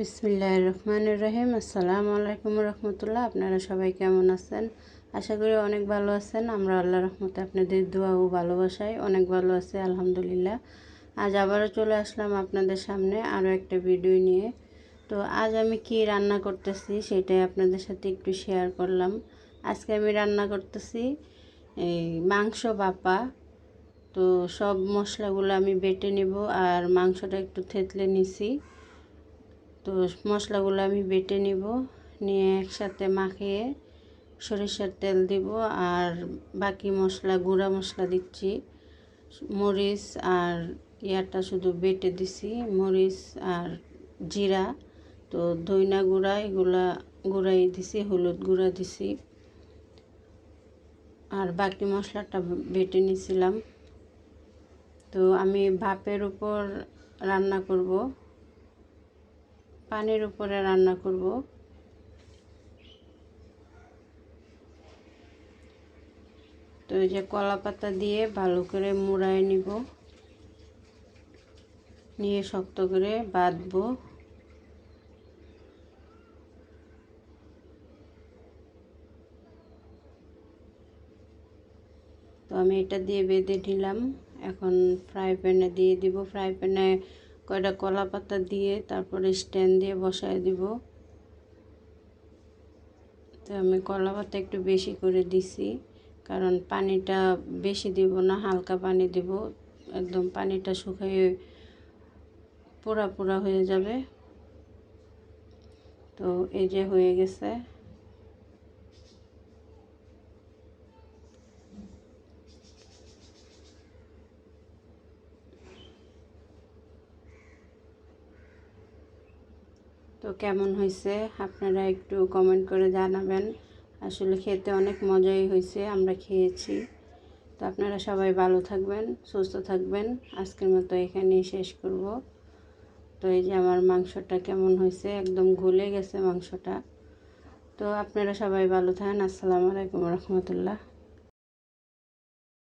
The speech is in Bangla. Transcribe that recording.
বিসমিল্লাহ রহমান রহিম। আসসালামু আলাইকুম রহমতুল্লাহ। আপনারা সবাই কেমন আছেন? আশা করি অনেক ভালো আছেন। আমরা আল্লাহ রহমতে আপনাদের দোয়া ও ভালোবাসায় অনেক ভালো আছে, আলহামদুলিল্লাহ। আজ আবারও চলে আসলাম আপনাদের সামনে আরও একটা ভিডিও নিয়ে। তো আজ আমি কি রান্না করতেছি সেটাই আপনাদের সাথে একটু শেয়ার করলাম। আজকে আমি রান্না করতেছি এই মাংস বাপা। তো সব মশলাগুলো আমি বেটে নেব আর মাংসটা একটু থেতলে নিছি। তো মশলাগুলো আমি বেটে নিব। নিয়ে একসাথে মাখিয়ে সরিষার তেল দিব আর বাকি মশলা, গুঁড়া মশলা দিচ্ছি। মরিচ আর ইয়াটা শুধু বেটে দিছি, মরিচ আর জিরা। তো দইনা গুঁড়া, এগুলা গুঁড়াই দিছি, হলুদ গুঁড়া দিছি। আর বাকি মশলাটা বেটে নিছিলাম। তো আমি ভাপের উপর রান্না করব। পানির উপরে রান্না করব। তো এই যে কলা পাতা দিয়ে ভালো করে মুড়ায় নিব। নিয়ে শক্ত করে বাঁধবো। তো আমি এটা দিয়ে বেঁধে নিলাম। এখন ফ্রাই প্যানে দিয়ে দিব। ফ্রাই প্যানে কয়টা কলা পাতা দিয়ে তারপরে স্ট্যান্ড দিয়ে বসায় দিব। তো আমি কলা পাতা একটু বেশি করে দিছি, কারণ পানিটা বেশি দিব না, হালকা পানি দিব। একদম পানিটা শুকিয়ে পোড়া পোড়া হয়ে যাবে। তো এই যে হয়ে গেছে। তো কেমন হয়েছে? আপনারা একটু কমেন্ট করে জানাবেন। আসলে খেতে অনেক মজাই হয়েছে, আমরা খেয়েছি। তো আপনারা সবাই ভালো থাকবেন, সুস্থ থাকবেন। আজকের মতো এখানেই শেষ করব। তো এই যে আমার মাংসটা কেমন হয়েছে, একদম গলে গেছে মাংসটা। তো আপনারা সবাই ভালো থাকেন। আসসালামু আলাইকুম রহমতুল্লাহ।